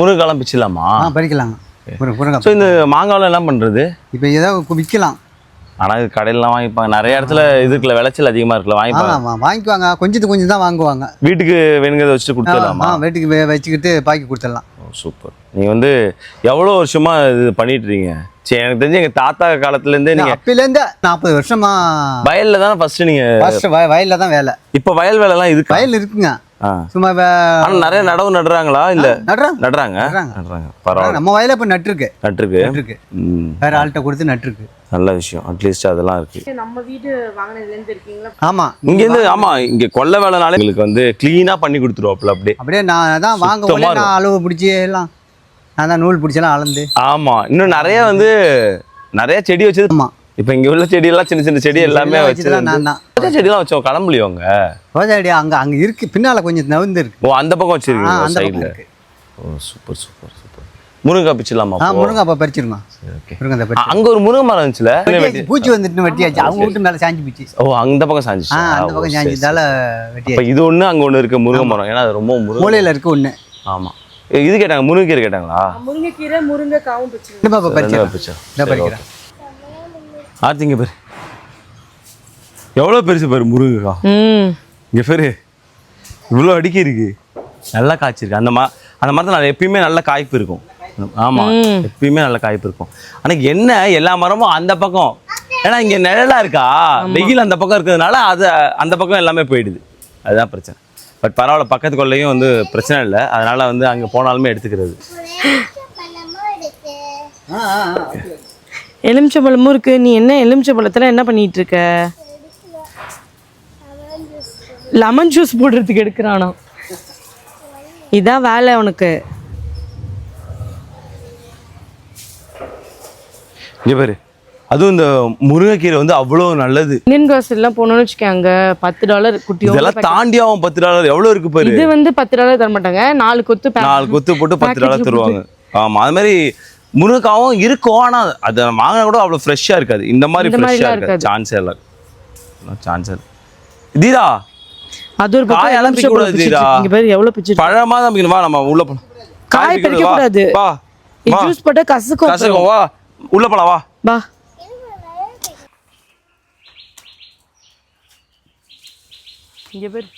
முருங்கைக்காலம் பிச்சிடலாமா? ஆ பறிக்கலாங்க so இந்த மாங்காவில் என்ன பண்ணுறது இப்போ ஏதோ விற்கலாம் ஆனால் இது கடையிலலாம் வாங்கிப்பாங்க. நிறைய இடத்துல இதுக்குள்ள விளைச்சல் அதிகமாக இருக்குல்ல வாங்கிப்பாங்க. வாங்கிக்குவாங்க. கொஞ்சத்துக்கு கொஞ்சம் தான் வாங்குவாங்க. வீட்டுக்கு வேணுங்கிறத வச்சுட்டு ஆ கொடுத்துடலாமா வீட்டுக்கு வச்சுக்கிட்டு பாக்கி கொடுத்துடலாம். சூப்பர். நீங்கள் வந்து எவ்வளோ வருஷமா இது பண்ணிட்டு இருக்கீங்க? சரி எனக்கு தெரிஞ்சு எங்கள் தாத்தா காலத்துலேருந்தே நீங்கள் அப்பையிலேருந்து நாற்பது வருஷமா வயலில் தானே ஃபஸ்ட்டு நீங்கள் ஃபர்ஸ்ட் வய வயலில் தான் வேலை. இப்போ வயல் வேலைலாம் இருக்கு? வயல் இருக்குங்க. சும்மா வே- ஆனால் நிறைய நடவு நடுறாங்களா? இல்லை. நடுறாங்க. நடுறாங்க? நடுறாங்க. நடுறாங்க. பரவாயில்ல. நம்ம வயல இப்போ நட்டுருக்கு. நட்டுருக்கு? வேற ஆள்கிட்ட கொடுத்து நட்டுருக்கு. நல்ல விஷயம். அட்லீஸ்ட் அதெல்லாம் இருக்கு. நம்ம வீடு வாங்கினதுலேருந்து இருக்கீங்களா? ஆமாம் இங்கேருந்து ஆமா இங்க கொல்ல வேலைனாலே எங்களுக்கு வந்து க்ளீனாக பண்ணி கொடுத்துருவாப்புல அப்படியே. அப்படியே நான் தான் வாங்க நான் அளவு பிடிச்சி எல்லாம். நான் தான் நூல் பிடிச்செல்லாம் அளந்து. ஆமா. இன்னும் நிறைய வந்து நிறைய செடி வச்சது ஆமாம் இப்போ இங்க உள்ள செடி எல்லாம் சின்ன சின்ன செடி எல்லாமே வச்சதெல்லாம் நான் தான் ரோஜா செடிலாம் வச்சோம் கிளம்பலையோங்க ரோஜாடி அங்கே அங்கே இருக்கு. பின்னால் கொஞ்சம் நவுந்து இருக்கு. ஓ அந்த பக்கம் வச்சிருக்கீங்க அந்த சைடில் ஓ சூப்பர் சூப்பர் சூப்பர். முருங்கை பிச்சிடலாமா ஆ முருங்கை அப்போ பறிச்சிருங்க ஓகே. முருங்கை பறிச்சு அங்க ஒரு முருங்கை மரம் இருந்துச்சுல? பூச்சி வந்துட்டு வெட்டியாச்சு. அவங்க வீட்டு மேலே சாஞ்சி போச்சு. ஓ அந்த பக்கம் ஆ சாஞ்சிச்சு அந்த பக்கம் சாஞ்சிதால வெட்டியாச்சு. இது ஒண்ணு அங்க ஒண்ணு இருக்கு முருங்கை மரம். ஏன்னா அது ரொம்ப முருங்கை. மூலையில் இருக்கு ஒன்று ஆமா. இது கேட்டாங்க முருங்கைக்கீரை கேட்டாங்களா? முருங்கைக்கீரை முருங்கைக்காவும் பிடிச்சிருங்க இந்த ஆர்த்திங்க பேர். எவ்வளோ பெருசு பாரு முருங்கைக்காய் ம். இங்கே பேரு இவ்வளோ அடிக்கி இருக்கு. நல்லா காய்ச்சிருக்கு அந்த மா அந்த மரத்தில் நான் எப்பயுமே நல்ல காய்ப்பு இருக்கும். ஆமாம் எப்பயுமே நல்ல காய்ப்பு இருக்கும். ஆனால் என்ன எல்லா மரமும் அந்த பக்கம். ஏன்னா இங்கே நிழலா இருக்கா? வெயில் அந்த பக்கம் இருக்கிறதுனால அது அந்த பக்கம் எல்லாமே போயிடுது. அதுதான் பிரச்சனை. பட் பரவாயில்ல பக்கத்து கொள்ளையும் வந்து பிரச்சனை இல்லை. அதனால வந்து அங்கே போனாலுமே எடுத்துக்கிறது. எலுமிச்சம்பழமும் இருக்கு. நீ என்ன எலுமிச்சம்பழத்துல என்ன பண்ணிட்டு இருக்க? லெமன் ஜூஸ் போடுறதுக்கு எடுக்கிறானா இதான் வேலை உனக்கு. இங்கே பாரு. அதுவும் இந்த முருங்கைக்கீரை வந்து அவ்வளோ நல்லது. இந்தியன் கிராசரிலாம் போனோம்னு வச்சுக்கோங்க. பத்து டாலர் குட்டியோ இதெல்லாம் தாண்டியாவும் பத்து டாலர் எவ்வளோ இருக்கு பாரு. இது வந்து பத்து டாலர் தர மாட்டாங்க நாலு கொத்து நாலு கொத்து போட்டு பத்து டாலர் தருவாங்க. ஆமா அது மாதிரி முருங்கைக்காவும் இருக்கும். ஆனா அது வாங்கினா கூட அவ்வளவு ஃப்ரெஷ்ஷா இருக்காது. இந்த மாதிரி இந்த ஃப்ரெஷ்ஷா மாதிரிலாம் இருக்காது. சான்ஸே இல்லை. சான்ஸ் இல்லை. தீரா அது ஒரு காயெல்லாம் பிச்சிட்டு தீரா. இருக்கு. இங்க பாரு எவ்வளவு பிச்சு பழமா தான் பிக்கணும். வா நம்ம உள்ள போலாம். காய் வா. கூடாது. வா வா. ஜூஸ் போட்டா கசக்கும். கசகம் வா உள்ள போலாம் வா. பா இங்க பேர்.